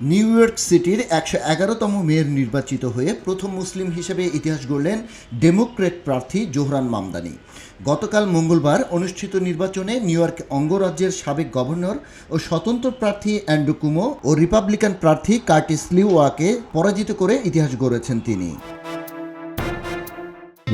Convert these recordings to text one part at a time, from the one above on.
New York সিটির একশো এগারোতম মেয়র নির্বাচিত হয়ে প্রথম মুসলিম হিসেবে ইতিহাস গড়লেন ডেমোক্রেট প্রার্থী জোহরান মামদানি। গতকাল মঙ্গলবার অনুষ্ঠিত নির্বাচনে নিউ ইয়র্ক অঙ্গরাজ্যের সাবেক গভর্নর ও স্বতন্ত্র প্রার্থী অ্যান্ড্রু কুমো ও রিপাবলিকান প্রার্থী কার্টিস লিওয়াকে পরাজিত করে ইতিহাস গড়েছেন তিনি।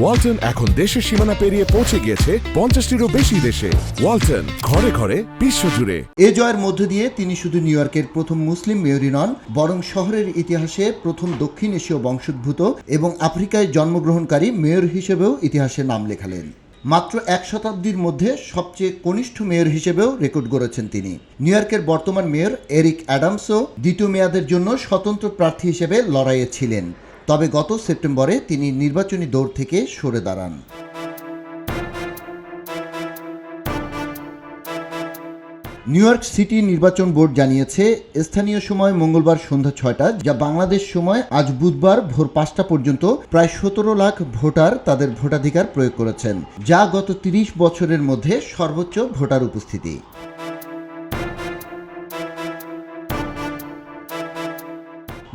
ওয়ালটন এখন দেশের সীমানা পেরিয়ে পৌঁছে গিয়েছে পঞ্চাশটিরও বেশি দেশে। ওয়ালটন, ঘরে ঘরে, বিশ্বজুড়ে। এ জয়ের মধ্য দিয়ে তিনি শুধু নিউ ইয়র্কের প্রথম মুসলিম মেয়রই নন, বরং শহরের ইতিহাসে প্রথম দক্ষিণ এশীয় বংশোদ্ভূত এবং আফ্রিকায় জন্মগ্রহণকারী মেয়র হিসেবেও ইতিহাসে নাম লেখালেন। মাত্র এক শতাব্দীর মধ্যে সবচেয়ে কনিষ্ঠ মেয়র হিসেবেও রেকর্ড গড়েছেন তিনি। নিউ ইয়র্কের বর্তমান মেয়র এরিক অ্যাডামসও দ্বিতীয় মেয়াদের জন্য স্বতন্ত্র প্রার্থী হিসেবে লড়াইয়ে ছিলেন। তবে গত সেপ্টেম্বরে তিনি নির্বাচনী দৌড় থেকে সরে দাঁড়ান। নিউ ইয়র্ক সিটি নির্বাচন বোর্ড জানিয়েছে, স্থানীয় সময় মঙ্গলবার সন্ধ্যা ছয়টা, যা বাংলাদেশ সময় আজ বুধবার ভোর পাঁচটা পর্যন্ত প্রায় সতেরো লাখ ভোটার তাদের ভোটাধিকার প্রয়োগ করেছেন, যা গত তিরিশ বছরের মধ্যে সর্বোচ্চ ভোটার উপস্থিতি।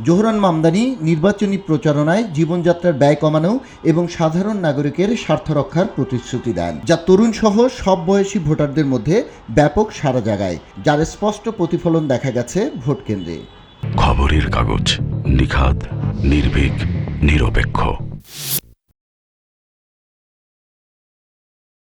জোহরান মামদানি নির্বাচনী প্রচারণায় জীবনযাত্রার ব্যয় কমানো এবং সাধারণ নাগরিকের স্বার্থ রক্ষার প্রতিশ্রুতি দেন, যা তরুণ সহ সব বয়সী ভোটারদের মধ্যে ব্যাপক সারা জাগায়, যার স্পষ্ট প্রতিফলন দেখা গেছে ভোট কেন্দ্রে। খবরের কাগজ নিখাত নির্ভীক, নিরপেক্ষ।